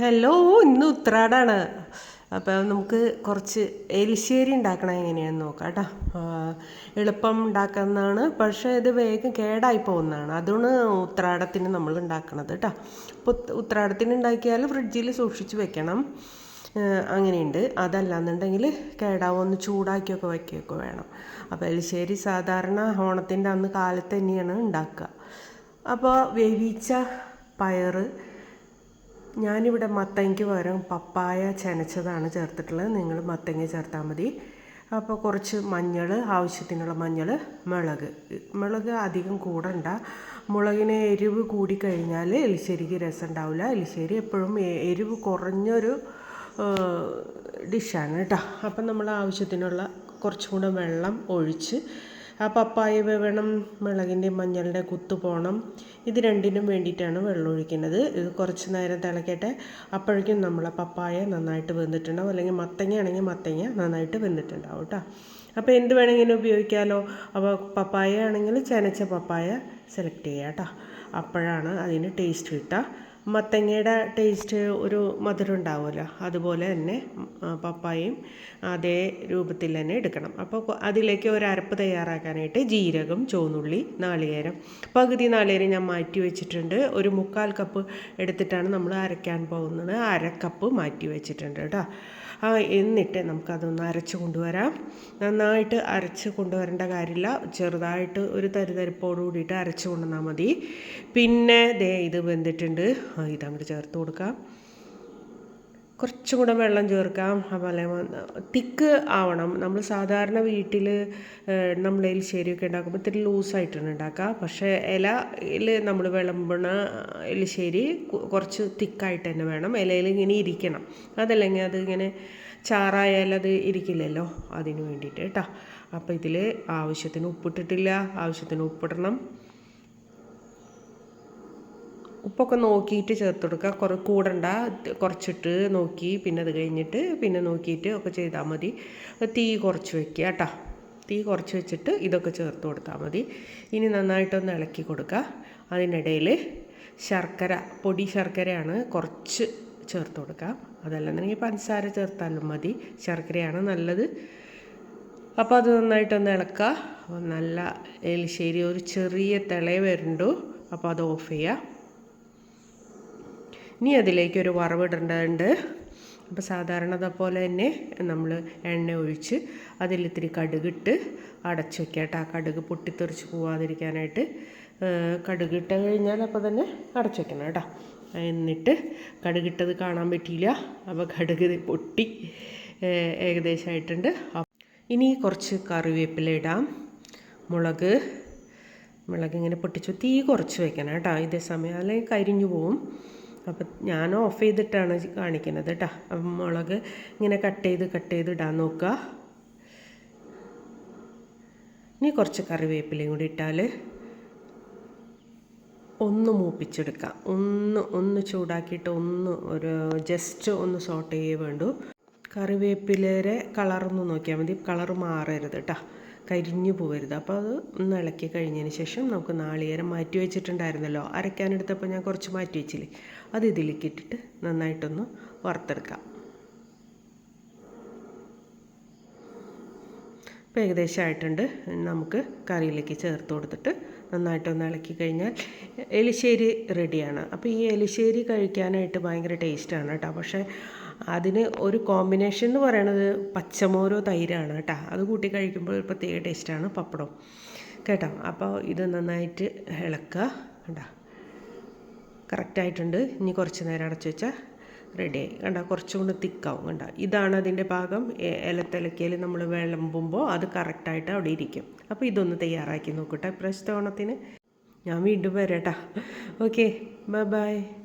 Hello ഇന്ന് ഉത്രാടാണ്. അപ്പോൾ നമുക്ക് കുറച്ച് എലിശ്ശേരി ഉണ്ടാക്കണം എങ്ങനെയാണെന്ന് നോക്കാം കേട്ടോ. എളുപ്പം ഉണ്ടാക്കുന്നതാണ് പക്ഷേ ഇത് വേഗം കേടായി പോകുന്നതാണ്. അതുകൊണ്ട് ഉത്രാടത്തിന് നമ്മൾ ഉണ്ടാക്കണത് കേട്ടോ. അപ്പോൾ ഉത്രാടത്തിന് ഉണ്ടാക്കിയാൽ ഫ്രിഡ്ജിൽ സൂക്ഷിച്ച് വെക്കണം. അങ്ങനെയുണ്ട്. അതല്ലാന്നുണ്ടെങ്കിൽ കേടാവൊന്ന് ചൂടാക്കിയൊക്കെ വയ്ക്കുകയൊക്കെ വേണം. അപ്പോൾ എലിശ്ശേരി സാധാരണ ഓണത്തിന്റെ അന്ന് കാലത്ത് തന്നെയാണ് ഉണ്ടാക്കുക. അപ്പോൾ വേവിച്ച പയറ് ഞാനിവിടെ മത്തങ്ങയ്ക്ക് പകരം പപ്പായ ചെനച്ചതാണ് ചേർത്തിട്ടുള്ളത്. നിങ്ങൾ മത്തങ്ങ ചേർത്താൽ മതി. അപ്പോൾ കുറച്ച് മഞ്ഞൾ ആവശ്യത്തിനുള്ള മഞ്ഞൾ മുളക്. മുളക് അധികം കൂടണ്ട. മുളകിന് എരിവ് കൂടിക്കഴിഞ്ഞാൽ എലിശ്ശേരിക്ക് രസം ഉണ്ടാവില്ല. എലിശ്ശേരി എപ്പോഴും എരിവ് കുറഞ്ഞൊരു ഡിഷാണ് കേട്ടോ. അപ്പം നമ്മൾ ആവശ്യത്തിനുള്ള കുറച്ചും കൂടെ വെള്ളം ഒഴിച്ച് ആ പപ്പായ വേവണം മുളകിന്റെ മഞ്ഞളുടെ കുത്തു പോകണം ഇത് രണ്ടിനും വേണ്ടിയിട്ടാണ് വെള്ളം ഒഴിക്കുന്നത് ഇത് കുറച്ച് നേരം തിളക്കട്ടെ. അപ്പോഴേക്കും നമ്മൾ പപ്പായ നന്നായിട്ട് വെന്തിട്ടുണ്ടാവും. അല്ലെങ്കിൽ മത്തങ്ങ ആണെങ്കിൽ മത്തങ്ങ നന്നായിട്ട് വെന്തിട്ടുണ്ടാവും കേട്ടോ. അപ്പോൾ എന്ത് വേണമെങ്കിലും ഉപയോഗിക്കാമല്ലോ അപ്പോൾ പപ്പായ ആണെങ്കിൽ ചനച്ച പപ്പായ സെലക്ട് ചെയ്യാം കേട്ടോ. അപ്പോഴാണ് അതിന് ടേസ്റ്റ് കിട്ടുക. മത്തങ്ങയുടെ ടേസ്റ്റ് ഒരു മധുരം ഉണ്ടാവുമല്ലോ അതുപോലെ തന്നെ പപ്പായയും അതേ രൂപത്തിൽ തന്നെ എടുക്കണം. അപ്പോൾ അതിലേക്ക് ഒരു അരപ്പ് തയ്യാറാക്കാനായിട്ട് ജീരകം ചുവന്നുള്ളി നാളികേരം. പകുതി നാളികേരം ഞാൻ മാറ്റി വെച്ചിട്ടുണ്ട്. ഒരു മുക്കാൽ കപ്പ് എടുത്തിട്ടാണ് നമ്മൾ അരയ്ക്കാൻ പോകുന്നത്. അര കപ്പ് മാറ്റി വെച്ചിട്ടുണ്ട് കേട്ടോ. എന്നിട്ട് നമുക്കതൊന്ന് അരച്ച് കൊണ്ടുവരാം. നന്നായിട്ട് അരച്ച് കൊണ്ടുവരേണ്ട കാര്യമില്ല. ചെറുതായിട്ട് ഒരു തരിതരിപ്പോട് കൂടിയിട്ട് അരച്ച് കൊണ്ടുവന്നാൽ മതി. പിന്നെ ദേ ഇത് വെന്തിട്ടുണ്ട്. ഇതങ്ങോട്ട് ചേർത്ത് കൊടുക്കാം. കുറച്ചും കൂടെ വെള്ളം ചേർക്കാം അതുപോലെ തിക്ക് ആവണം. നമ്മൾ സാധാരണ വീട്ടിൽ നമ്മൾ എലിശ്ശേരിയൊക്കെ ഉണ്ടാക്കുമ്പോൾ ഇത്തിരി ലൂസായിട്ടാണ് ഉണ്ടാക്കുക. പക്ഷേ ഇലയിൽ നമ്മൾ വിളമ്പണ എലിശ്ശേരി കുറച്ച് തിക്കായിട്ട് തന്നെ വേണം. ഇലയിൽ ഇങ്ങനെ ഇരിക്കണം. അതല്ലെങ്കിൽ അത് ഇങ്ങനെ ചാറായാൽ അത് ഇരിക്കില്ലല്ലോ അതിന് വേണ്ടിയിട്ട് കേട്ടോ അപ്പോൾ ഇതിൽ ആവശ്യത്തിന് ഉപ്പിട്ടിട്ടില്ല. ആവശ്യത്തിന് ഉപ്പിടണം. ഉപ്പൊക്കെ നോക്കിയിട്ട് ചേർത്ത് കൊടുക്കുക. കുറ കൂടണ്ട. കുറച്ചിട്ട് നോക്കി പിന്നെ അത് കഴിഞ്ഞിട്ട് പിന്നെ നോക്കിയിട്ട് ഒക്കെ ചെയ്താൽ മതി. തീ കുറച്ച് വെക്കുക കേട്ടോ. തീ കുറച്ച് വെച്ചിട്ട് ഇതൊക്കെ ചേർത്ത് കൊടുത്താൽ മതി. ഇനി നന്നായിട്ടൊന്ന് ഇളക്കി കൊടുക്കുക. അതിനിടയിൽ ശർക്കര പൊടി ശർക്കരയാണ് കുറച്ച് ചേർത്ത് കൊടുക്കുക. അതല്ലെന്നുണ്ടെങ്കിൽ പഞ്ചസാര ചേർത്താലും മതി. ശർക്കരയാണ് നല്ലത്. അപ്പോൾ അത് നന്നായിട്ടൊന്ന് ഇളക്കുക. നല്ല എലിശ്ശേരി ഒരു ചെറിയ തിള വരുന്നുണ്ടോ. അപ്പോൾ അത് ഓഫ് ചെയ്യുക. ഇനി അതിലേക്ക് ഒരു വറവിടേണ്ടതുണ്ട്. അപ്പോൾ സാധാരണ പോലെ തന്നെ നമ്മൾ എണ്ണ ഒഴിച്ച് അതിലിത്തിരി കടുകിട്ട് അടച്ച് വെക്കുക കേട്ടോ ആ കടുക് പൊട്ടിത്തെറിച്ച് പോവാതിരിക്കാനായിട്ട് കടുകിട്ട് കഴിഞ്ഞാൽ അപ്പോൾ തന്നെ അടച്ച് വെക്കണം കേട്ടോ. എന്നിട്ട് കടുകിട്ടത് കാണാൻ പറ്റിയില്ല. അപ്പോൾ കടുക് പൊട്ടി ഏകദേശമായിട്ടുണ്ട് ഇനി കുറച്ച് കറിവേപ്പില ഇടാം. മുളക് മുളക് ഇങ്ങനെ പൊട്ടിച്ചു തീ കുറച്ച് വെക്കണം കേട്ടോ. ഇതേ സമയം അല്ലെങ്കിൽ കരിഞ്ഞു പോവും. അപ്പം ഞാൻ ഓഫ് ചെയ്തിട്ടാണ് കാണിക്കുന്നത് കേട്ടോ. അപ്പം മുളക് ഇങ്ങനെ കട്ട് ചെയ്ത് കട്ട് ചെയ്ത് ഇടാൻ നോക്കുക. ഇനി കുറച്ച് കറിവേപ്പിലയും കൂടി ഇട്ടാൽ ഒന്ന് മൂപ്പിച്ചെടുക്കാം. ഒന്ന് ഒന്ന് ചൂടാക്കിയിട്ട് ഒന്ന് ഒരു ജസ്റ്റ് ഒന്ന് സോട്ട് ചെയ്യേ വേണ്ടു. കറിവേപ്പിലരെ കളറൊന്ന് നോക്കിയാൽ മതി. കളർ മാറരുത് കേട്ടോ. കരിഞ്ഞു പോകരുത് അപ്പോൾ അത് ഒന്ന് ഇളക്കി കഴിഞ്ഞതിന് ശേഷം നമുക്ക് നാളികേരം മാറ്റി വെച്ചിട്ടുണ്ടായിരുന്നല്ലോ. അരയ്ക്കാനെടുത്തപ്പോൾ ഞാൻ കുറച്ച് മാറ്റി വെച്ചില്ലേ? അത് ഇതിലേക്ക് ഇട്ടിട്ട് നന്നായിട്ടൊന്ന് വറുത്തെടുക്കാം. ഇപ്പോൾ ഏകദേശം ആയിട്ടുണ്ട്. നമുക്ക് കറിയിലേക്ക് ചേർത്ത് കൊടുത്തിട്ട് നന്നായിട്ടൊന്ന് ഇളക്കി കഴിഞ്ഞാൽ എലിശ്ശേരി റെഡിയാണ്. അപ്പോൾ ഈ എലിശ്ശേരി കഴിക്കാനായിട്ട് ഭയങ്കര ടേസ്റ്റാണ് കേട്ടോ. പക്ഷേ അതിന് ഒരു കോമ്പിനേഷൻ എന്ന് പറയണത് പച്ചമോരോ തൈരാണ് കേട്ടോ. അത് കൂട്ടി കഴിക്കുമ്പോൾ ഒരു പ്രത്യേക ടേസ്റ്റാണ് പപ്പടം കേട്ടോ? അപ്പോൾ ഇത് നന്നായിട്ട് ഇളക്കുക. കണ്ടോ? കറക്റ്റായിട്ടുണ്ട് ഇനി കുറച്ച് നേരം അടച്ചു വെച്ചാൽ ആയി. കണ്ട? കുറച്ചും കൂടെ തിക്കാവും കണ്ട? ഇതാണ് അതിന്റെ ഭാഗം. ഇലത്തിലക്കയിൽ നമ്മൾ വിളമ്പുമ്പോൾ അത് കറക്റ്റായിട്ട് അവിടെ ഇരിക്കും. അപ്പോൾ ഇതൊന്ന് തയ്യാറാക്കി നോക്കട്ടെ ഇപ്രാവശ്യത്തെ ഞാൻ വീണ്ടും വരാം കേട്ടോ. Okay bye bye